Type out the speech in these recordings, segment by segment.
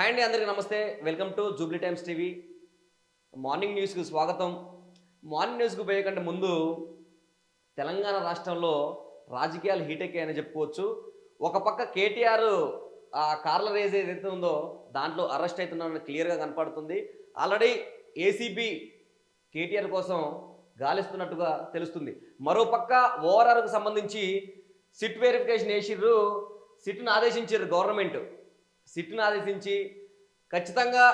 Hi అండి అందరికీ నమస్తే. Welcome to jubilee times TV. Morning న్యూస్కి స్వాగతం. మార్నింగ్ న్యూస్కి పోయే కంటే ముందు తెలంగాణ రాష్ట్రంలో రాజకీయాలు హీట్ ఎక్కాయని చెప్పుకోవచ్చు. ఒక పక్క కేటీఆర్ ఆ కార్ల రేజ్ ఏదైతే ఉందో దాంట్లో అరెస్ట్ అవుతున్నాడని క్లియర్గా కనపడుతుంది. ఆల్రెడీ ఏసీబీ కేటీఆర్ కోసం గాలిస్తున్నట్టుగా తెలుస్తుంది. మరోపక్క ఓఆర్ఆర్కు సంబంధించి సిట్ వెరిఫికేషన్ వేసిర్రు. సిట్ను ఆదేశించారు గవర్నమెంట్. సిట్ను ఆదేశించి ఖచ్చితంగా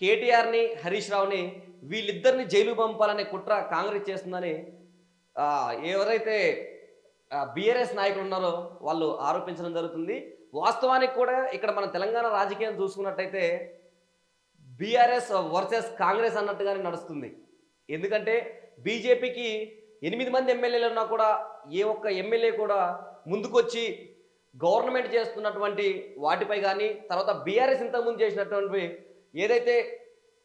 కేటీఆర్ని హరీష్ రావుని వీళ్ళిద్దరిని జైలు పంపాలనే కుట్ర కాంగ్రెస్ చేస్తుందని ఎవరైతే బీఆర్ఎస్ నాయకులు ఉన్నారో వాళ్ళు ఆరోపించడం జరుగుతుంది. వాస్తవానికి కూడా ఇక్కడ మన తెలంగాణ రాజకీయం చూసుకున్నట్టయితే బీఆర్ఎస్ వర్సెస్ కాంగ్రెస్ అన్నట్టుగానే నడుస్తుంది. ఎందుకంటే బీజేపీకి ఎనిమిది మంది ఎమ్మెల్యేలు ఉన్నా కూడా ఏ ఒక్క ఎమ్మెల్యే కూడా ముందుకొచ్చి గవర్నమెంట్ చేస్తున్నటువంటి వాటిపై కానీ తర్వాత బీఆర్ఎస్ ఇంతకుముందు చేసినటువంటి ఏదైతే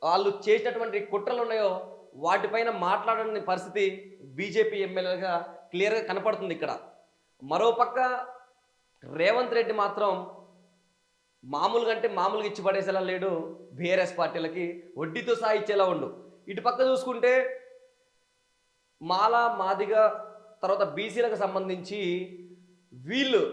వాళ్ళు చేసినటువంటి కుట్రలు ఉన్నాయో వాటిపైన మాట్లాడని పరిస్థితి బీజేపీ ఎమ్మెల్యేగా క్లియర్గా కనపడుతుంది ఇక్కడ. మరోపక్క రేవంత్ రెడ్డి మాత్రం మామూలుగా అంటే మామూలుగా ఇచ్చి పడేసేలా లేడు బీఆర్ఎస్ పార్టీలకి వడ్డీతో సహా ఇచ్చేలా ఉండు. ఇటు పక్క చూసుకుంటే మాల మాదిగ తర్వాత బీసీలకు సంబంధించి వీళ్ళు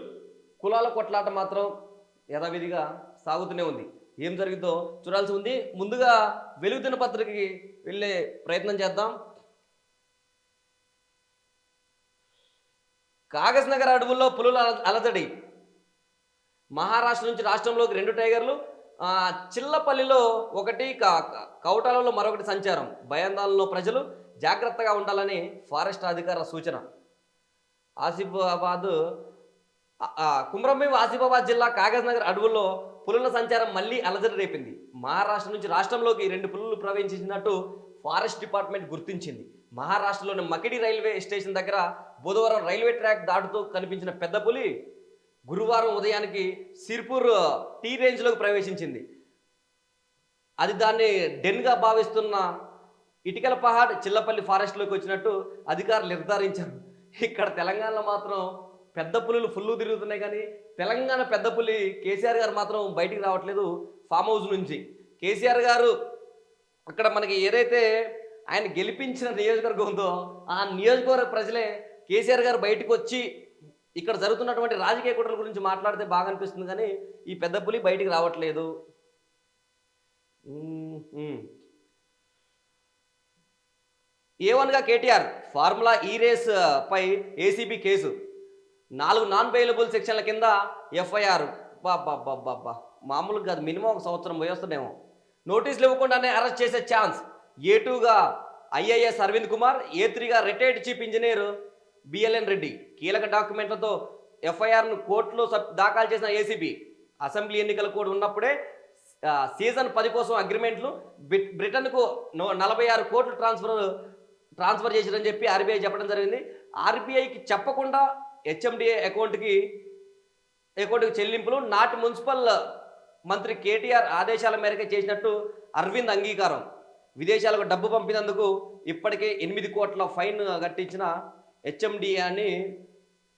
కులాల కొట్లాట మాత్రం యథావిధిగా సాగుతూనే ఉంది. ఏం జరిగిందో చూడాల్సి ఉంది. ముందుగా వెలుగు దినపత్రికకి వెళ్ళే ప్రయత్నం చేద్దాం. కాగజ్ నగర్ అడవుల్లో పులుల అలజడి. మహారాష్ట్ర నుంచి రాష్ట్రంలోకి రెండు టైగర్లు చిల్లపల్లిలో ఒకటి క- కౌటాలలో మరొకటి సంచారం. భయాందాలలో ప్రజలు జాగ్రత్తగా ఉండాలని ఫారెస్ట్ అధికారుల సూచన. ఆసిఫాబాద్ కుమ్రంభీం ఆసిఫాబాద్ జిల్లా కాగజ్ నగర్ అడవుల్లో పులుల సంచారం మళ్ళీ అలజడి రేపింది. మహారాష్ట్ర నుంచి రాష్ట్రంలోకి రెండు పులులు ప్రవేశించినట్టు ఫారెస్ట్ డిపార్ట్మెంట్ గుర్తించింది. మహారాష్ట్రలోని మకిడి రైల్వే స్టేషన్ దగ్గర బుధవారం రైల్వే ట్రాక్ దాటుతూ కనిపించిన పెద్ద పులి గురువారం ఉదయానికి సిర్పూర్ టీ రేంజ్లోకి ప్రవేశించింది. అది దాన్ని డెన్గా భావిస్తున్న ఇటికల పహాడ్ చిల్లపల్లి ఫారెస్ట్లోకి వచ్చినట్టు అధికారులు నిర్ధారించారు. ఇక్కడ తెలంగాణలో మాత్రం పెద్ద పులులు ఫుల్లు తిరుగుతున్నాయి కానీ తెలంగాణ పెద్ద పులి కేసీఆర్ గారు మాత్రం బయటికి రావట్లేదు ఫామ్ హౌస్ నుంచి. కేసీఆర్ గారు అక్కడ మనకి ఏదైతే ఆయన గెలిపించిన నియోజకవర్గం ఉందో ఆ నియోజకవర్గ ప్రజలే కేసీఆర్ గారు బయటకు వచ్చి ఇక్కడ జరుగుతున్నటువంటి రాజకీయ కుట్రల గురించి మాట్లాడితే బాగా అనిపిస్తుంది కానీ ఈ పెద్ద పులి బయటికి రావట్లేదు. ఏ వన్గా కేటీఆర్ ఫార్ములా ఈ రేస్ పై ఏసీబీ కేసు. నాలుగు నాన్ బెయిలబుల్ సెక్షన్ల కింద ఎఫ్ఐఆర్ బాబ్బా మామూలుగా కాదు మినిమం ఒక సంవత్సరం పోయేస్తుందేమో. నోటీసులు ఇవ్వకుండానే అరెస్ట్ చేసే ఛాన్స్ ఏ టూగా IAS Arvind Kumar A త్రీగా retired chief engineer BLN Reddy కీలక డాక్యుమెంట్లతో ఎఫ్ఐఆర్ను కోర్టులో సబ్- దాఖలు చేసిన ఏసీబీ అసెంబ్లీ ఎన్నికలు కూడా ఉన్నప్పుడే సీజన్ పది కోసం అగ్రిమెంట్లు బ్రిటన్కు నో- నలభై ఆరు కోట్లు ట్రాన్స్ఫర్ ట్రాన్స్ఫర్ చేసిరని చెప్పి ఆర్బీఐ చెప్పడం జరిగింది. ఆర్బీఐకి చెప్పకుండా హెచ్ఎండిఏ అకౌంట్కి అకౌంట్కి చెల్లింపులు నాటి మున్సిపల్ మంత్రి కేటీఆర్ ఆదేశాల మేరకు చేసినట్టు అరవింద్ అంగీకారం. విదేశాలకు డబ్బు పంపినందుకు ఇప్పటికే ఎనిమిది కోట్ల ఫైన్ కట్టించిన హెచ్ఎండిఏ అని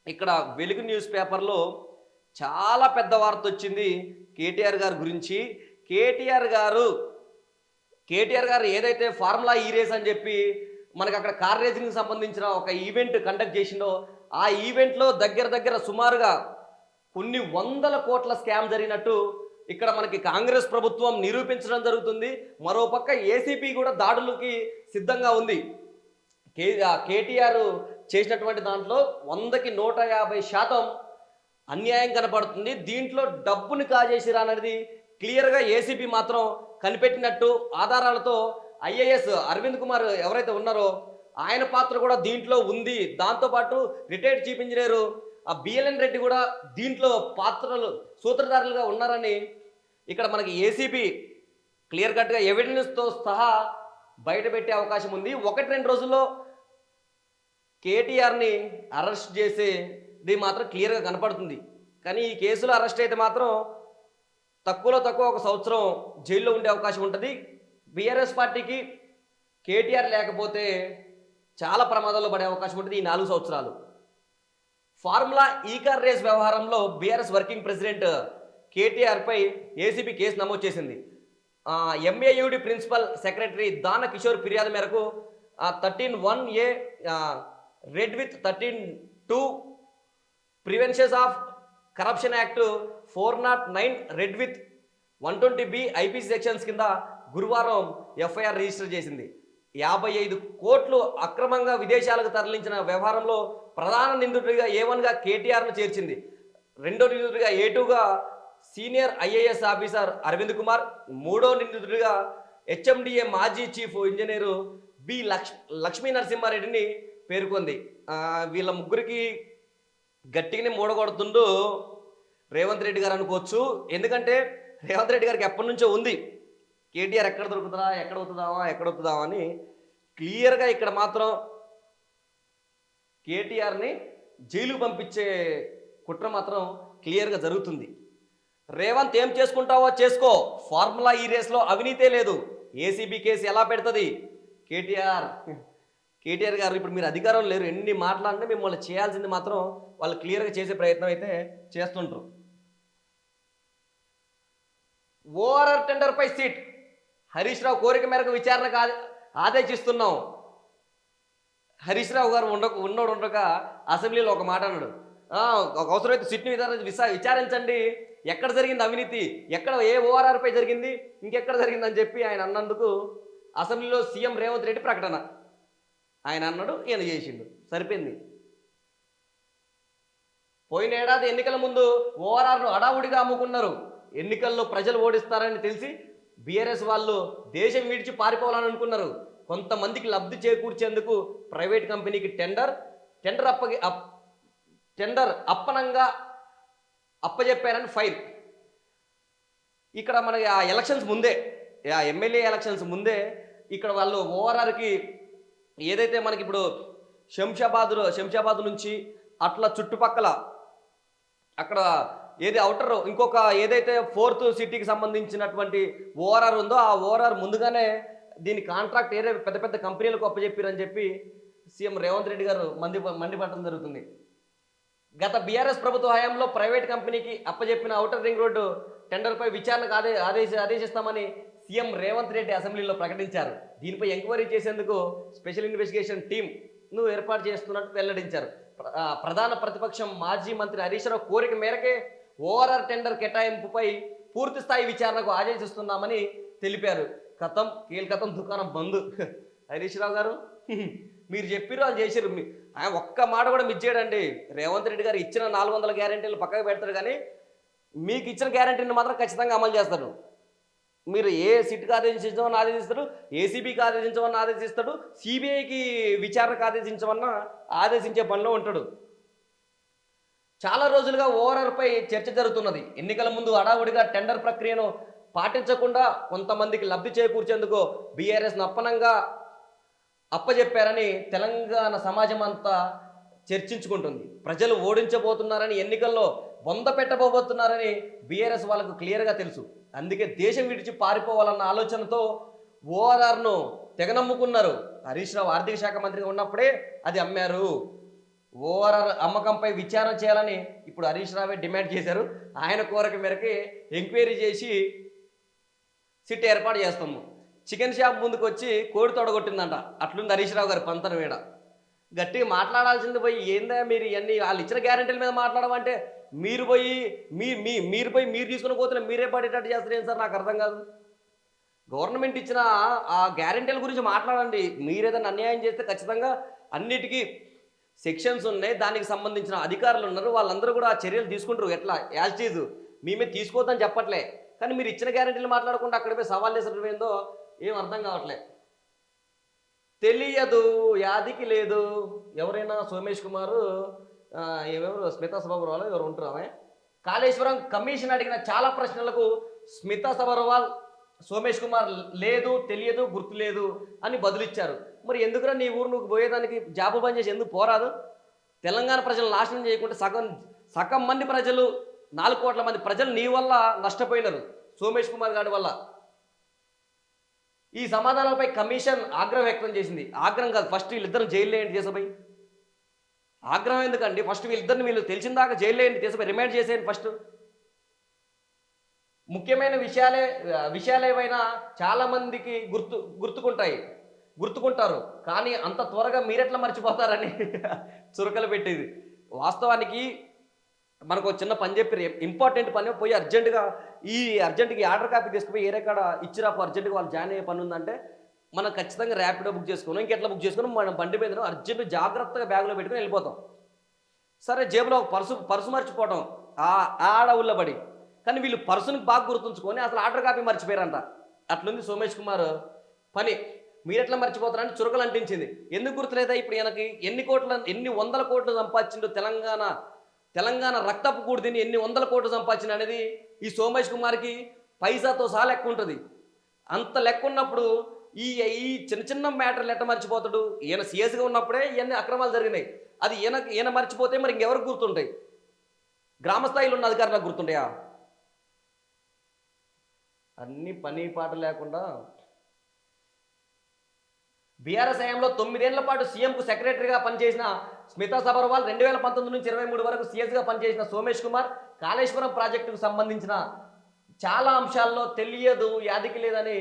ఇక్కడ వెలుగు న్యూస్ పేపర్లో చాలా పెద్ద వార్త వచ్చింది కేటీఆర్ గారి గురించి. కేటీఆర్ గారు కేటీఆర్ గారు ఏదైతే ఫార్ములా ఈ రేస్ అని చెప్పి మనకు అక్కడ కార్ రేసింగ్కి సంబంధించిన ఒక ఈవెంట్ కండక్ట్ చేసిందో ఆ ఈవెంట్లో దగ్గర దగ్గర సుమారుగా కొన్ని వందల కోట్ల స్కామ్ జరిగినట్టు ఇక్కడ మనకి కాంగ్రెస్ ప్రభుత్వం నిరూపించడం జరుగుతుంది. మరోపక్క ఏసీపీ కూడా దాడులకి సిద్ధంగా ఉంది. కే కేటీఆర్ చేసినటువంటి దాంట్లో వందకి నూట యాభై శాతం అన్యాయం కనపడుతుంది. దీంట్లో డబ్బుని కాజేసిరా అనేది క్లియర్గా ఏసీబీ మాత్రం కనిపెట్టినట్టు ఆధారాలతో ఐఏఎస్ అరవింద్ కుమార్ ఎవరైతే ఉన్నారో ఆయన పాత్ర కూడా దీంట్లో ఉంది. దాంతోపాటు రిటైర్డ్ చీఫ్ ఇంజనీరు ఆ బిఎల్ఎన్ రెడ్డి కూడా దీంట్లో పాత్రలు సూత్రధారులుగా ఉన్నారని ఇక్కడ మనకి ఏసీబీ క్లియర్ కట్గా ఎవిడెన్స్తో సహా బయటపెట్టే అవకాశం ఉంది. ఒకటి రెండు రోజుల్లో కేటీఆర్ని అరెస్ట్ చేసేది మాత్రం క్లియర్గా కనపడుతుంది. కానీ ఈ కేసులో అరెస్ట్ అయితే మాత్రం తక్కువలో తక్కువ ఒక సంవత్సరం జైల్లో ఉండే అవకాశం ఉంటుంది. బీఆర్ఎస్ పార్టీకి కేటీఆర్ లేకపోతే చాలా ప్రమాదాల్లో పడే అవకాశం ఉంటుంది ఈ నాలుగు సంవత్సరాలు. ఫార్ములా ఈ కార్ రేస్ వ్యవహారంలో బీఆర్ఎస్ వర్కింగ్ ప్రెసిడెంట్ కేటీఆర్పై ఏసీబీ కేసు నమోదు చేసింది. MAUD principal secretary Dana Kishore ఫిర్యాదు మేరకు thirteen one A read with thirteen two preventions of corruption act four naught nine read with one twenty B IPC sections కింద గురువారం FIR register చేసింది. యాభై ఐదు కోట్లు అక్రమంగా విదేశాలకు తరలించిన వ్యవహారంలో ప్రధాన నిందితుడిగా ఏ వన్గా కేటీఆర్ను చేర్చింది. రెండో నిందితుడిగా ఏ టూగా senior IAS officer Arvind Kumar మూడో నిందితుడిగా హెచ్ఎండిఏ మాజీ chief engineer B Laksh Lakshmi నరసింహారెడ్డిని పేర్కొంది. వీళ్ళ ముగ్గురికి గట్టిగానే మూడగొడుతుండు రేవంత్ రెడ్డి గారు అనుకోవచ్చు. ఎందుకంటే రేవంత్ రెడ్డి గారికి ఎప్పటి నుంచో ఉంది. కేటీఆర్ ఎక్కడ దొరుకుతుందా ఎక్కడ అవుతుందామా ఎక్కడ అవుతుందామా అని క్లియర్గా ఇక్కడ మాత్రం కేటీఆర్ని జైలు పంపించే కుట్ర మాత్రం క్లియర్గా జరుగుతుంది. రేవంత్ ఏం చేసుకుంటావో చేసుకో. ఫార్ములా ఈ రేస్లో అవినీతే లేదు. ఏసీబీ కేసు ఎలా పెడుతుంది? కేటీఆర్ కేటీఆర్ గారు ఇప్పుడు మీరు అధికారం లేరు. ఎన్ని మాట్లాడినా మిమ్మల్ని చేయాల్సింది మాత్రం వాళ్ళు క్లియర్గా చేసే ప్రయత్నం అయితే చేస్తుంటారు ఓఆర్ఆర్ టెండర్పై సీట్. హరీష్ రావు కోరిక మేరకు విచారణకు ఆదేశిస్తున్నాం. హరీష్ రావు గారు ఉండక ఉన్నోడు ఉండక అసెంబ్లీలో ఒక మాట అన్నాడు. ఒక అవసరమైతే సిట్ని విచారణ విసా విచారించండి. ఎక్కడ జరిగింది అవినీతి? ఎక్కడ ఏ ఓఆర్ఆర్పై జరిగింది? ఇంకెక్కడ జరిగిందని చెప్పి ఆయన అన్నందుకు అసెంబ్లీలో సీఎం రేవంత్ రెడ్డి ప్రకటన. ఆయన అన్నాడు ఈయన చేసిండు. సరిపోయింది. పోయిన ఏడాది ఎన్నికల ముందు ఓఆర్ఆర్ను అడావుడిగా అమ్ముకున్నారు. ఎన్నికల్లో ప్రజలు ఓడిస్తారని తెలిసి బీఆర్ఎస్ వాళ్ళు దేశం విడిచి పారిపోవాలని అనుకున్నారు. కొంతమందికి లబ్ధి చేకూర్చేందుకు ప్రైవేట్ కంపెనీకి టెండర్ టెండర్ అప్పగి అప్ టెండర్ అప్పనంగా అప్పజెప్పారని ఫైల్. ఇక్కడ మనకి ఆ ఎలక్షన్స్ ముందే ఆ ఎమ్మెల్యే ఎలక్షన్స్ ముందే ఇక్కడ వాళ్ళు ఓఆర్ఆర్కి ఏదైతే మనకి ఇప్పుడు శంషాబాద్లో శంషాబాద్ నుంచి అట్లా చుట్టుపక్కల అక్కడ ఏది అవుటర్ ఇంకొక ఏదైతే ఫోర్త్ సిటీకి సంబంధించినటువంటి ఓఆర్ఆర్ ఉందో ఆ ఓఆర్ఆర్ ముందుగానే దీని కాంట్రాక్ట్ ఏరే పెద్ద పెద్ద కంపెనీలకు అప్పచెప్పారని చెప్పి సీఎం రేవంత్ రెడ్డి గారు మంది మండిపడటం జరుగుతుంది. గత బీఆర్ఎస్ ప్రభుత్వ హయాంలో ప్రైవేట్ కంపెనీకి అప్పజెప్పిన అవుటర్ రింగ్ రోడ్డు టెండర్పై విచారణకు ఆదే ఆదేశ ఆదేశిస్తామని సీఎం రేవంత్ రెడ్డి అసెంబ్లీలో ప్రకటించారు. దీనిపై ఎంక్వైరీ చేసేందుకు స్పెషల్ ఇన్వెస్టిగేషన్ టీంను ఏర్పాటు చేస్తున్నట్టు వెల్లడించారు. ప్రధాన ప్రతిపక్షం మాజీ మంత్రి హరీష్ రావు కోరిక మేరకే ఓఆర్ఆర్ టెండర్ కేటాయింపుపై పూర్తి స్థాయి విచారణకు ఆదేశిస్తున్నామని తెలిపారు. కథం కీలకతం దుకాణం బంద్. హరీష్ రావు గారు మీరు చెప్పిర్రు వాళ్ళు చేసారు మీ- ఆయన ఒక్క మాట కూడా మిస్ చేయడండి. రేవంత్ రెడ్డి గారు ఇచ్చిన నాలుగు వందల గ్యారెంటీలు పక్కకు పెడతారు కానీ మీకు ఇచ్చిన గ్యారెంటీని మాత్రం ఖచ్చితంగా అమలు చేస్తారు. మీరు ఏ సిట్కి ఆదేశించమని ఆదేశిస్తారు ఏసీబీకి ఆదేశించమని ఆదేశిస్తాడు సిబిఐకి విచారణకు ఆదేశించమన్నా ఆదేశించే పనిలో ఉంటాడు. చాలా రోజులుగా ఓఆర్ఆర్పై చర్చ జరుగుతున్నది. ఎన్నికల ముందు హడావుడిగా టెండర్ ప్రక్రియను పాటించకుండా కొంతమందికి లబ్ధి చేకూర్చేందుకు బీఆర్ఎస్ నప్పనంగా అప్పజెప్పారని తెలంగాణ సమాజం అంతా చర్చించుకుంటుంది. ప్రజలు ఓడించబోతున్నారని ఎన్నికల్లో బొంద పెట్టబోబోతున్నారని బీఆర్ఎస్ వాళ్ళకు క్లియర్గా తెలుసు. అందుకే దేశం విడిచి పారిపోవాలన్న ఆలోచనతో ఓఆర్ఆర్ను తెగనమ్ముకున్నారు. హరీష్ రావు ఆర్థిక శాఖ మంత్రిగా ఉన్నప్పుడే అది అమ్మారు. ఓఆర్ఆర్ అమ్మకంపై విచారణ చేయాలని ఇప్పుడు హరీష్ రావే డిమాండ్ చేశారు. ఆయన కోరిక మేరకి ఎంక్వైరీ చేసి సిట్ ఏర్పాటు చేస్తాము. చికెన్ షాప్ ముందుకు వచ్చి కోడి తొడగొట్టిందంట. అట్లుంది హరీష్ రావు గారు పంతన వీడ. గట్టిగా మాట్లాడాల్సింది పోయి ఏందా మీరు ఇవన్నీ వాళ్ళు ఇచ్చిన గ్యారెంటీల మీద మాట్లాడమంటే మీరు పోయి మీ మీ మీరు పోయి మీరు తీసుకుని పోతున్న మీరే పడేటట్టు చేస్తారు ఏం సార్? నాకు అర్థం కాదు. గవర్నమెంట్ ఇచ్చిన ఆ గ్యారెంటీల గురించి మాట్లాడండి. మీరు ఏదైనా అన్యాయం చేస్తే ఖచ్చితంగా అన్నిటికీ సెక్షన్స్ ఉన్నాయి దానికి సంబంధించిన అధికారులు ఉన్నారు వాళ్ళందరూ కూడా ఆ చర్యలు తీసుకుంటారు. ఎట్లా? యాజ్టీజ్ మీ మీద తీసుకోవద్దని చెప్పట్లే. కానీ మీరు ఇచ్చిన గ్యారెంటీలు మాట్లాడకుండా అక్కడ పోయి సవాల్ చేసడం ఏందో ఏం అర్థం కావట్లే. తెలియదు యాదికి లేదు. ఎవరైనా సోమేష్ కుమారు ఆ, స్మితా సబర్వాల్ ఎవరు ఉంటారు ఆమె? కాళేశ్వరం కమిషన్ అడిగిన చాలా ప్రశ్నలకు స్మితా సబర్వాల్ సోమేష్ కుమార్ లేదు తెలియదు గుర్తు లేదు అని బదులిచ్చారు. మరి ఎందుకురా నీ ఊరు నువ్వు పోయేదానికి జాబు బంద్ చేసి ఎందుకు పోరాదు? తెలంగాణ ప్రజలు నాశనం చేయకుండా సగం సగం మంది ప్రజలు నాలుగు కోట్ల మంది ప్రజలు నీ వల్ల నష్టపోయినారు సోమేష్ కుమార్ గారి వల్ల. ఈ సమాధానాలపై కమిషన్ ఆగ్రహం వ్యక్తం చేసింది. ఆగ్రహం కాదు ఫస్ట్ వీళ్ళిద్దరు జైల్లో ఏంటి దేశపై ఆగ్రహం ఎందుకండి? ఫస్ట్ వీళ్ళిద్దరిని వీళ్ళు తెలిసిన దాకా జైల్లో ఏంటి దేశపై రిమైండ్ చేసేయండి ఫస్ట్ ముఖ్యమైన విషయాలే విషయాలు ఏవైనా చాలామందికి గుర్తు గుర్తుకుంటాయి. గుర్తుకుంటారు. కానీ అంత త్వరగా మీరెట్లా మర్చిపోతారని చురకలు పెట్టేది. వాస్తవానికి మనకు ఒక చిన్న పని చెప్పి ఇంపార్టెంట్ పని పోయి అర్జెంటుగా ఈ అర్జెంటుగా ఆర్డర్ కాపీ తీసుకుపోయి ఏరే కాడ ఇచ్చిరాపు అర్జెంటుగా వాళ్ళు జాయిన్ అయ్యే పని ఉందంటే మనం ఖచ్చితంగా ర్యాపిడో బుక్ చేసుకున్నాం. ఇంకెట్లా బుక్ చేసుకున్నాం? మనం బండి మీద అర్జెంట్ జాగ్రత్తగా బ్యాగ్లో పెట్టుకుని వెళ్ళిపోతాం. సరే జేబులో ఒక పర్సు పర్సు మర్చిపోవడం ఆ ఆడ పడి. కానీ వీళ్ళు పర్సుని బాగా గుర్తుంచుకొని అసలు ఆర్డర్ కాపీ మర్చిపోయారంట. అట్లుంది సోమేష్ కుమార్. పని మీరు ఎట్లా మర్చిపోతారంటే చురకలు అంటించింది ఎందుకు గుర్తులేదా? ఇప్పుడు ఈయనకి ఎన్ని కోట్ల ఎన్ని వందల కోట్లు సంపాదించిండు తెలంగాణ తెలంగాణ రక్తపు కూడి ఎన్ని వందల కోట్లు సంపాదించిన అనేది ఈ సోమేష్ కుమార్కి పైసాతో సహా లెక్క ఉంటుంది. అంత లెక్క ఉన్నప్పుడు ఈ ఈ చిన్న చిన్న మ్యాటర్లు ఎట్ట మర్చిపోతాడు? ఈయన సీఎస్గా ఉన్నప్పుడే ఇవన్నీ అక్రమాలు జరిగినాయి. అది ఈయన ఈయన మర్చిపోతే మరి ఇంకెవరికి గుర్తుంటాయి? గ్రామ స్థాయిలో ఉన్న అధికారులకు గుర్తుంటాయా? అన్ని పని పాట లేకుండా బీఆర్ఎస్ హయాంలో తొమ్మిదేళ్ళ పాటు సీఎంకు సెక్రటరీగా పనిచేసిన స్మితా సబర్వాల్ రెండు వేల పంతొమ్మిది నుంచి ఇరవై మూడు వరకు సీఎస్గా పనిచేసిన సోమేష్ కుమార్ కాళేశ్వరం ప్రాజెక్టుకు సంబంధించిన చాలా అంశాల్లో తెలియదు యాదికి లేదని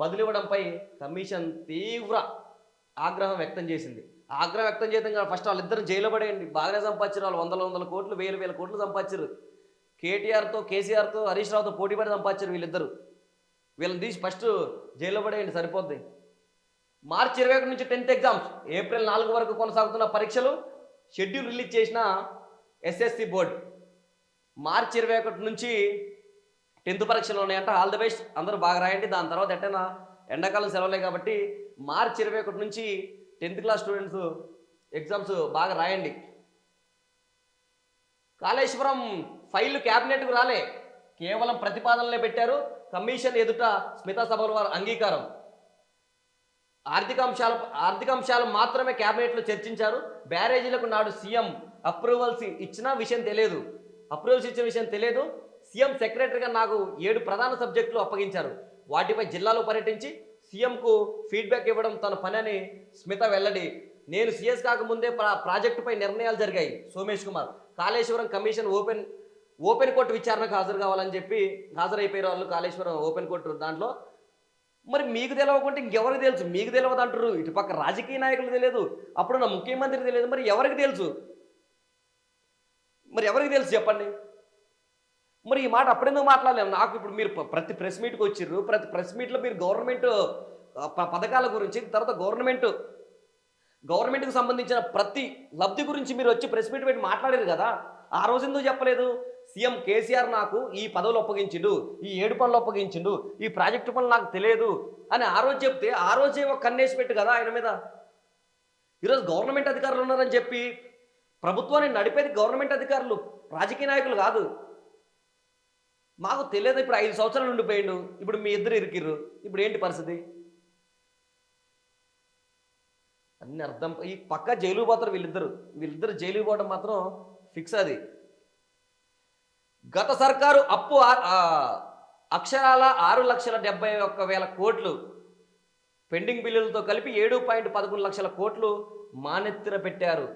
బదులివ్వడంపై కమిషన్ తీవ్ర ఆగ్రహం వ్యక్తం చేసింది. ఆగ్రహం వ్యక్తం చేయడం కాదు ఫస్ట్ వాళ్ళిద్దరు జైలు పడేయండి. బాగానే సంపాదించారు వాళ్ళు వందల వందల కోట్లు వేలు వేల కోట్లు సంపాదించారు కేటీఆర్తో కేసీఆర్తో హరీష్ రావుతో పోటీ పడి సంపాదించారు వీళ్ళిద్దరు. వీళ్ళని తీసి ఫస్ట్ జైల్లో పడేయండి సరిపోద్ది. మార్చి ఇరవై ఒకటి నుంచి టెన్త్ ఎగ్జామ్స్ ఏప్రిల్ నాలుగు వరకు కొనసాగుతున్న పరీక్షలు షెడ్యూల్ రిలీజ్ చేసిన ఎస్ఎస్సి బోర్డు. మార్చి ఇరవై ఒకటి నుంచి టెన్త్ పరీక్షలు ఉన్నాయంట. ఆల్ ది బెస్ట్ అందరూ బాగా రాయండి. దాని తర్వాత ఎట్టైనా ఎండాకాలం సెలవులే కాబట్టి మార్చి ఇరవై ఒకటి నుంచి టెన్త్ క్లాస్ స్టూడెంట్స్ ఎగ్జామ్స్ బాగా రాయండి. కాళేశ్వరం ఫైల్ క్యాబినెట్కు రాలే. కేవలం ప్రతిపాదనలే పెట్టారు. కమిషన్ ఎదుట స్మితా సబర్వాల్ అంగీకారం. ఆర్థిక అంశాల ఆర్థిక అంశాలు మాత్రమే క్యాబినెట్లో చర్చించారు. బ్యారేజీలకు నాడు సీఎం అప్రూవల్స్ ఇచ్చిన విషయం తెలియదు. అప్రూవల్స్ ఇచ్చిన విషయం తెలియదు. సీఎం సెక్రటరీగా నాకు ఏడు ప్రధాన సబ్జెక్టులు అప్పగించారు. వాటిపై జిల్లాలో పర్యటించి సీఎంకు ఫీడ్బ్యాక్ ఇవ్వడం తన పని అని స్మిత వెల్లడి. నేను సీఎస్ కాకముందే ప్రా ప్రాజెక్టుపై నిర్ణయాలు జరిగాయి. Somesh Kumar Kaleshwaram commission open open court విచారణకు హాజరు కావాలని చెప్పి హాజరైపోయారు వాళ్ళు కాళేశ్వరం ఓపెన్ కోర్టు దాంట్లో మరి మీకు తెలియకుంటే ఇంకెవరికి తెలుసు? మీకు తెలియదు అంటారు ఇటుపక్క రాజకీయ నాయకులు తెలియదు అప్పుడు నా ముఖ్యమంత్రి తెలియదు మరి ఎవరికి తెలుసు? మరి ఎవరికి తెలుసు చెప్పండి? మరి ఈ మాట అప్పుడెందుకు మాట్లాడలేము నాకు ఇప్పుడు మీరు ప్రతి ప్రెస్ మీట్కి వచ్చిర్రు. ప్రతి ప్రెస్ మీట్లో మీరు గవర్నమెంట్ ప- పథకాల గురించి తర్వాత గవర్నమెంట్ గవర్నమెంట్కి సంబంధించిన ప్రతి లబ్ధి గురించి మీరు వచ్చి ప్రెస్ మీట్ పెట్టి మాట్లాడారు కదా? ఆ రోజు ఎందుకు చెప్పలేదు? సీఎం కేసీఆర్ నాకు ఈ పదవులు అప్పగించిండు ఈ ఏడు పనులు అప్పగించిండు ఈ ప్రాజెక్టు పనులు నాకు తెలియదు అని ఆ రోజు చెప్తే ఆ రోజే ఒక కన్నేసి పెట్టు కదా ఆయన మీద. ఈరోజు గవర్నమెంట్ అధికారులు ఉన్నారని చెప్పి ప్రభుత్వాన్ని నడిపేది గవర్నమెంట్ అధికారులు రాజకీయ నాయకులు కాదు. మాకు తెలియదు ఇప్పుడు ఐదు సంవత్సరాలు ఉండిపోయిండు ఇప్పుడు మీ ఇద్దరు ఇరికిర్రు ఇప్పుడు ఏంటి పరిస్థితి? అన్ని అర్థం ఈ పక్క జైలు పోతారు వీళ్ళిద్దరు. వీళ్ళిద్దరు జైలు పోవడం మాత్రం ఫిక్స్ అది. గత సర్కారు అప్పు అక్షరాల ఆరు లక్షల డెబ్బై ఒక్క వేల కోట్లు పెండింగ్ బిల్లులతో కలిపి ఏడు పాయింట్ పదకొండు లక్షల కోట్లు మానెత్తిన పెట్టారు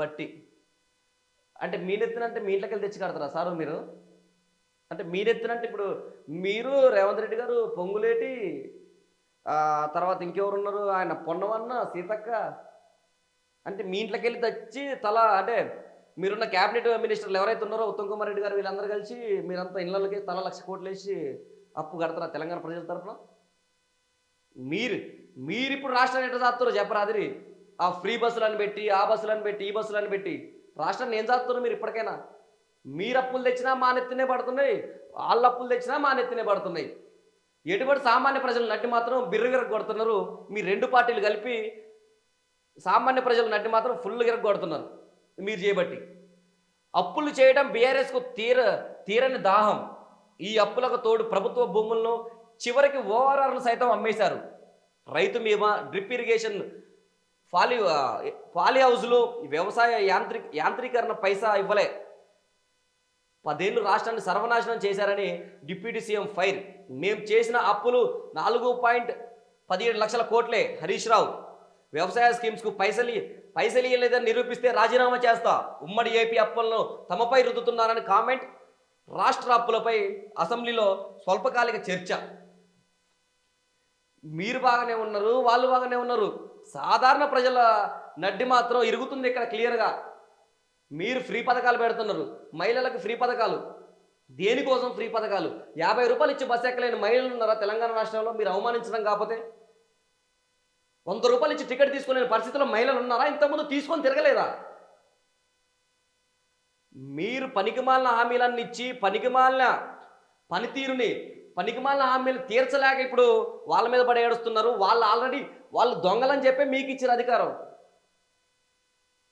బట్టి. అంటే మీనెత్తిన అంటే మీ ఇంట్లోకి వెళ్ళి తెచ్చి కడతారా సారు మీరు? అంటే మీరెత్తిన అంటే ఇప్పుడు మీరు రేవంత్ రెడ్డి గారు పొంగులేటి తర్వాత ఇంకెవరు ఉన్నారు ఆయన పొన్నవన్న సీతక్క. అంటే మీ ఇంట్లోకి వెళ్ళి తెచ్చి తల అంటే మీరున్న క్యాబినెట్ మినిస్టర్లు ఎవరైతే ఉన్నారో ఉత్తమ్ కుమార్ రెడ్డి గారు వీళ్ళందరూ కలిసి మీరంతా ఇళ్ళకి తల లక్ష కోట్లు వేసి అప్పు కడతారా తెలంగాణ ప్రజల తరఫున. మీరు మీరు ఇప్పుడు రాష్ట్రాన్ని ఎట్లా సాత్తారో చెప్పరాదిరి. ఆ ఫ్రీ బస్సులను పెట్టి ఆ బస్సులను పెట్టి ఈ బస్సులను పెట్టి. రాష్ట్రాన్ని ఏం చేస్తున్నారు మీరు ఇప్పటికైనా? మీరు అప్పులు తెచ్చినా మా నెత్తినే పడుతున్నాయి వాళ్ళ అప్పులు తెచ్చినా మా నెత్తినే పడుతున్నాయి. ఎటువంటి సామాన్య ప్రజలు నట్టి మాత్రం బిర్రగిర కొడుతున్నారు. మీ రెండు పార్టీలు కలిపి సామాన్య ప్రజలు నట్టి మాత్రం ఫుల్ గిరగ కొడుతున్నారు. మీరు చేయబట్టి. అప్పులు చేయడం బీఆర్ఎస్కు తీర తీరని దాహం. ఈ అప్పులకు తోడు ప్రభుత్వ భూములను చివరికి ఓఆర్ఆర్లు సైతం అమ్మేశారు. రైతు బీమా డ్రిప్ ఇరిగేషన్ ఫాలి ఫాలి హౌజులు వ్యవసాయ యాంత్రి యాంత్రీకరణ పైసా ఇవ్వలే. పదేళ్ళు రాష్ట్రాన్ని సర్వనాశనం చేశారని డిప్యూటీ సీఎం ఫైర్. మేము చేసిన అప్పులు నాలుగు పాయింట్ పదిహేడు లక్షల కోట్లే. హరీష్ రావు వ్యవసాయ స్కీమ్స్కు పైసలు పైసలు ఇవ్వలేదని నిరూపిస్తే రాజీనామా చేస్తా. ఉమ్మడి ఏపీ అప్పులను తమపై రుద్దుతున్నారని కామెంట్ రాష్ట్ర అప్పులపై అసెంబ్లీలో స్వల్పకాలిక చర్చ. మీరు బాగానే ఉన్నారు వాళ్ళు బాగానే ఉన్నారు. సాధారణ ప్రజల నడ్డి మాత్రం ఇరుగుతుంది ఇక్కడ క్లియర్గా. మీరు ఫ్రీ పథకాలు పెడుతున్నారు. మహిళలకు ఫ్రీ పథకాలు. దేనికోసం ఫ్రీ పథకాలు? యాభై రూపాయలు ఇచ్చి బస్సు ఎక్కలేని మహిళలు ఉన్నారా తెలంగాణ రాష్ట్రంలో? మీరు అవమానించడం కాకపోతే వంద రూపాయలు ఇచ్చి టికెట్ తీసుకునే పరిస్థితిలో మహిళలు ఉన్నారా? ఇంతకుముందు తీసుకొని తిరగలేదా? మీరు పనికిమాలిన హామీలన్నీ ఇచ్చి పనికిమాలిన పనితీరుని పనికిమాలిన హామీలు తీర్చలేక ఇప్పుడు వాళ్ళ మీద పడి ఏడుస్తున్నారు. వాళ్ళు ఆల్రెడీ వాళ్ళు దొంగలని చెప్పి మీకు ఇచ్చిన అధికారం.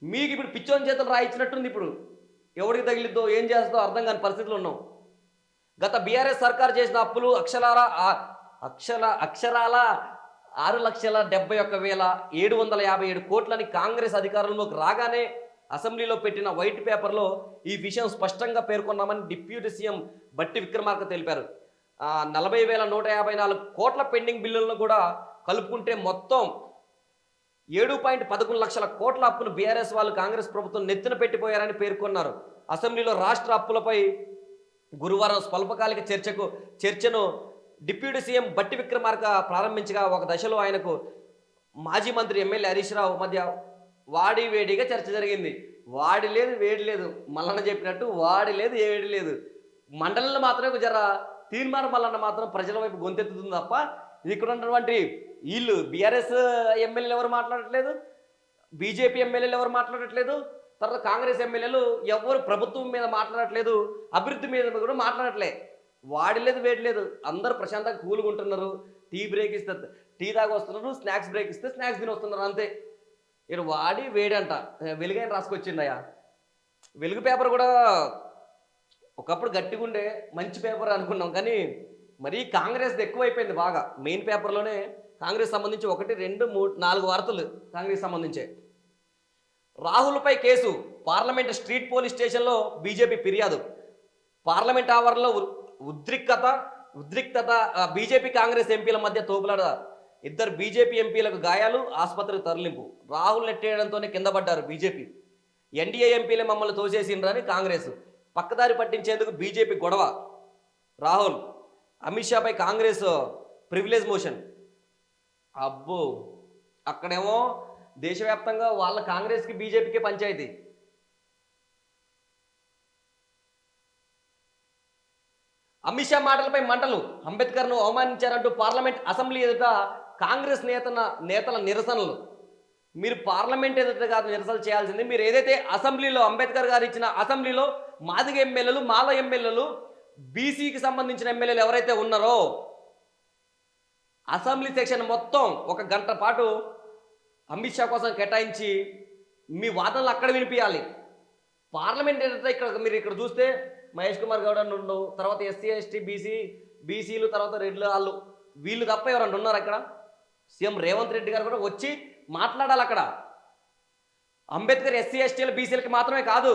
మీకు ఇప్పుడు పిచ్చోని చేతులు రాయించినట్టుంది ఇప్పుడు. ఎవరికి తగిలిద్దో ఏం చేస్తుందో అర్థం కాని పరిస్థితులు ఉన్నాం. గత బీఆర్ఎస్ సర్కార్ చేసిన అప్పులు అక్షరాల ఆ- అక్షర అక్షరాల ఆరు లక్షల డెబ్బై ఒక్క వేల ఏడు వందల యాభై ఏడు కోట్లని కాంగ్రెస్ అధికారంలోకి రాగానే అసెంబ్లీలో పెట్టిన వైట్ పేపర్లో ఈ విషయం స్పష్టంగా పేర్కొన్నామని డిప్యూటీ సీఎం బట్టి విక్రమార్క తెలిపారు. నలభై వేల నూట యాభై నాలుగు కోట్ల పెండింగ్ బిల్లులను కూడా కలుపుకుంటే మొత్తం ఏడు పాయింట్ పదకొండు లక్షల కోట్ల అప్పును బీఆర్ఎస్ వాళ్ళు కాంగ్రెస్ ప్రభుత్వం నెత్తిన పెట్టిపోయారని పేర్కొన్నారు. అసెంబ్లీలో రాష్ట్ర అప్పులపై గురువారం స్వల్పకాలిక చర్చకు చర్చను డిప్యూటీ సీఎం బట్టి విక్రమార్క ప్రారంభించగా ఒక దశలో ఆయనకు మాజీ మంత్రి ఎమ్మెల్యే హరీష్ రావు మధ్య వాడి వేడిగా చర్చ జరిగింది. వాడి లేదు వేడి లేదు మల్లన్న చెప్పినట్టు వాడి లేదు ఏ వేడి లేదు. మండలంలో మాత్రమే జర తీర్మాన మల్లన్న మాత్రం ప్రజల వైపు గొంతెత్తుతుంది తప్ప ఇక్కడ ఉన్నటువంటి వీళ్ళు బీఆర్ఎస్ ఎమ్మెల్యేలు ఎవరు మాట్లాడట్లేదు బీజేపీ ఎమ్మెల్యేలు ఎవరు మాట్లాడట్లేదు తర్వాత కాంగ్రెస్ ఎమ్మెల్యేలు ఎవరు ప్రభుత్వం మీద మాట్లాడట్లేదు అభివృద్ధి మీద కూడా మాట్లాడట్లేదు వాడలేదు వేయట్లేదు అందరూ ప్రశాంతంగా కూల్గా ఉంటున్నారు. టీ బ్రేక్ ఇస్తే టీ తాగి వస్తున్నారు స్నాక్స్ బ్రేక్ ఇస్తే స్నాక్స్ తిని వస్తున్నారు అంతే. ఇక్కడ వాడి వేడంట వెలుగైన రాసుకొచ్చిండయా వెలుగు పేపర్ కూడా ఒకప్పుడు గట్టిగా ఉండే మంచి పేపర్ అనుకున్నాం. కానీ మరీ కాంగ్రెస్ ఎక్కువైపోయింది బాగా. మెయిన్ పేపర్లోనే కాంగ్రెస్ సంబంధించి ఒకటి రెండు మూడు నాలుగు వార్తలు కాంగ్రెస్ సంబంధించే. రాహుల్పై కేసు. పార్లమెంట్ స్ట్రీట్ పోలీస్ స్టేషన్లో బీజేపీ ఫిర్యాదు. పార్లమెంట్ ఆవరణలో ఉద్రిక్తత ఉద్రిక్తత ఆ, బీజేపీ కాంగ్రెస్ ఎంపీల మధ్య తోపులాడ ఇద్దరు బీజేపీ ఎంపీలకు గాయాలు ఆసుపత్రికి తరలింపు. రాహుల్ నెట్టేయడంతోనే కింద పడ్డారు బీజేపీ. ఎన్డీఏ ఎంపీలే మమ్మల్ని తోసేసిండ్రని కాంగ్రెస్. పక్కదారి పట్టించేందుకు బీజేపీ గొడవ. రాహుల్ అమిత్ షాపై కాంగ్రెస్ ప్రివిలేజ్ మోషన్. అబ్బో! అక్కడేమో దేశవ్యాప్తంగా వాళ్ళ కాంగ్రెస్కి బీజేపీకి పంచాయతీ. అమిత్ షా మాటలపై మంటలు. అంబేద్కర్ను అవమానించారంటూ పార్లమెంట్ అసెంబ్లీ ఎదుట కాంగ్రెస్ నేతన నేతల నిరసనలు. మీరు పార్లమెంట్ ఎదుట కాదు నిరసనలు చేయాల్సింది. మీరు ఏదైతే అసెంబ్లీలో అంబేద్కర్ గారు ఇచ్చిన అసెంబ్లీలో మాదిగ ఎమ్మెల్యేలు మాల ఎమ్మెల్యేలు బీసీకి సంబంధించిన ఎమ్మెల్యేలు ఎవరైతే ఉన్నారో అసెంబ్లీ సెక్షన్ మొత్తం ఒక గంట పాటు అమిత్ షా కోసం కేటాయించి మీ వాదనలు అక్కడ వినిపించాలి పార్లమెంట్ ఎదుట ఇక్కడ మీరు ఇక్కడ చూస్తే మహేష్ కుమార్ గౌడ్ అని ఉండవు తర్వాత ఎస్సీ ఎస్టీ బీసీ బీసీలు తర్వాత రెడ్లు వాళ్ళు వీళ్ళు తప్ప ఎవరన్నా ఉన్నారు అక్కడ సీఎం రేవంత్ రెడ్డి గారు కూడా వచ్చి మాట్లాడాలి అక్కడ. అంబేద్కర్ ఎస్సీ ఎస్టీలు బీసీలకి మాత్రమే కాదు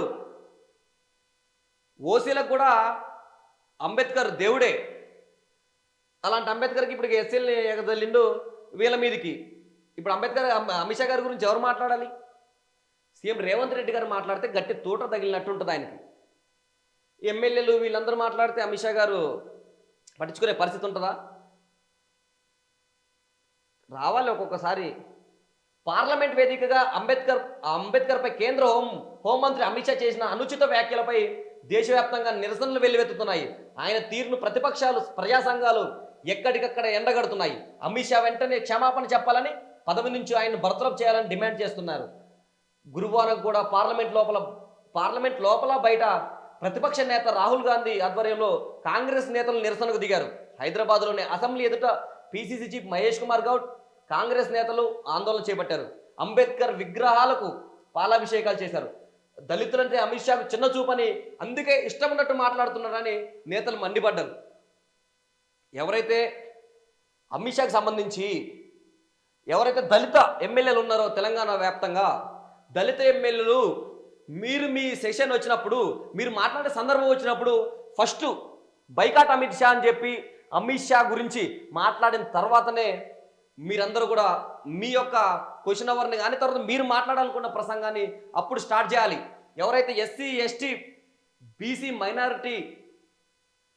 ఓసీలకు కూడా అంబేద్కర్ దేవుడే. అలాంటి అంబేద్కర్కి ఇప్పుడు ఎస్సీలని ఎగదల్లిండు వీళ్ళ మీదకి. ఇప్పుడు అంబేద్కర్ అమిత్ షా గారి గురించి ఎవరు మాట్లాడాలి? సీఎం రేవంత్ రెడ్డి గారు మాట్లాడితే గట్టి తూట తగిలినట్టు ఉంటుంది ఆయనకి. ఎమ్మెల్యేలు వీళ్ళందరూ మాట్లాడితే అమిత్ షా గారు పట్టించుకునే పరిస్థితి ఉంటుందా? రావాలి ఒక్కొక్కసారి. పార్లమెంట్ వేదికగా అంబేద్కర్ అంబేద్కర్పై కేంద్ర హోం హోంమంత్రి అమిత్ షా చేసిన అనుచిత వ్యాఖ్యలపై దేశవ్యాప్తంగా నిరసనలు వెల్లువెత్తుతున్నాయి. ఆయన తీరును ప్రతిపక్షాలు ప్రజా సంఘాలు ఎక్కడికక్కడ ఎండగడుతున్నాయి. అమిత్ షా వెంటనే క్షమాపణ చెప్పాలని పదవి నుంచి ఆయన బర్తరఫ్ చేయాలని డిమాండ్ చేస్తున్నారు. గురువారం కూడా పార్లమెంట్ లోపల పార్లమెంట్ లోపల బయట ప్రతిపక్ష నేత రాహుల్ గాంధీ ఆధ్వర్యంలో కాంగ్రెస్ నేతలు నిరసనకు దిగారు. హైదరాబాద్లోని అసెంబ్లీ ఎదుట పీసీసీ చీఫ్ మహేష్ కుమార్ గౌడ్ కాంగ్రెస్ నేతలు ఆందోళన చేపట్టారు. అంబేద్కర్ విగ్రహాలకు పాలాభిషేకాలు చేశారు. దళితులంటే అమిత్ షాకు చిన్న చూపని అందుకే ఇష్టం ఉన్నట్టు మాట్లాడుతున్నారని నేతలు మండిపడ్డారు. ఎవరైతే అమిత్ షాకు సంబంధించి ఎవరైతే దళిత ఎమ్మెల్యేలు ఉన్నారో తెలంగాణ వ్యాప్తంగా దళిత ఎమ్మెల్యేలు మీరు మీ సెషన్ వచ్చినప్పుడు మీరు మాట్లాడే సందర్భం వచ్చినప్పుడు ఫస్ట్ బైకాట్ అమిత్ షా అని చెప్పి అమిత్ షా గురించి మాట్లాడిన తర్వాతనే మీరందరూ కూడా మీ యొక్క క్వశ్చన్ అవర్ని కానీ తర్వాత మీరు మాట్లాడాలనుకున్న ప్రసంగాన్ని అప్పుడు స్టార్ట్ చేయాలి. ఎవరైతే ఎస్సీ ఎస్టీ బీసీ మైనారిటీ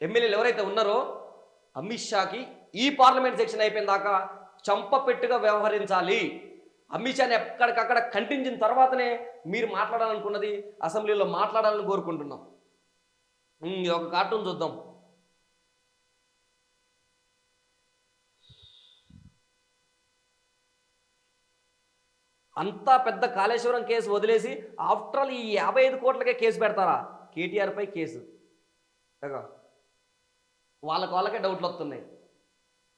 ఎమ్మెల్యేలు ఎవరైతే ఉన్నారో అమిత్ షాకి ఈ పార్లమెంట్ సెక్షన్ అయిపోయిన దాకా చంపపెట్టుగా వ్యవహరించాలి. అమిత్ షాని ఎక్కడికక్కడ ఖండించిన తర్వాతనే మీరు మాట్లాడాలనుకున్నది అసెంబ్లీలో మాట్లాడాలని కోరుకుంటున్నాం. ఒక కార్టూన్ చూద్దాం. అంతా పెద్ద కాళేశ్వరం కేసు వదిలేసి ఆఫ్టర్ ఆల్ ఈ యాభై ఐదు కోట్లకే కేసు పెడతారా? కేటీఆర్పై కేసు. వాళ్ళకి వాళ్ళకే డౌట్లు వస్తున్నాయి.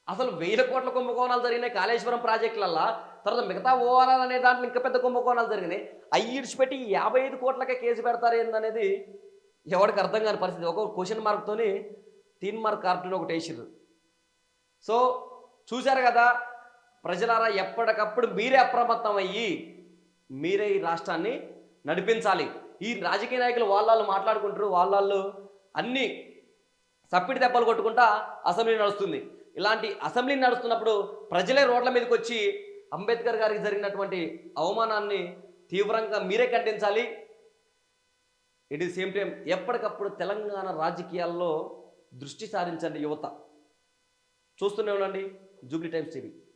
అసలు వేల కోట్ల కుంభకోణాలు జరిగినాయి కాళేశ్వరం ప్రాజెక్టులల్లా తర్వాత మిగతా ఓవరాల్ అనే దాంట్లో ఇంకా పెద్ద కుంభకోణాలు జరిగినాయి. అవి ఇడిచిపెట్టి యాభై ఐదు కోట్లకే కేసు పెడతారు ఏందనేది ఎవరికి అర్థం కాని పరిస్థితి. ఒక క్వశ్చన్ మార్క్తోని తీన్ మార్క్ కార్టూన్ ఒకటి వేసిర్రు. సో చూశారు కదా ప్రజలారా ఎప్పటికప్పుడు మీరే అప్రమత్తం అయ్యి మీరే ఈ రాష్ట్రాన్ని నడిపించాలి. ఈ రాజకీయ నాయకులు వాళ్ళు మాట్లాడుకుంటారు వాళ్ళు అన్ని సప్పిడి దెబ్బలు కొట్టుకుంటా అసెంబ్లీ నడుస్తుంది. ఇలాంటి అసెంబ్లీ నడుస్తున్నప్పుడు ప్రజలే రోడ్ల మీదకి వచ్చి అంబేద్కర్ గారికి జరిగినటువంటి అవమానాన్ని తీవ్రంగా మీరే ఖండించాలి. ఇట్ ఈస్ సేమ్ టైం ఎప్పటికప్పుడు తెలంగాణ రాజకీయాల్లో దృష్టి సారించండి యువత. చూస్తూనే ఉండండి జూబ్లీ టైమ్స్ టీవీ.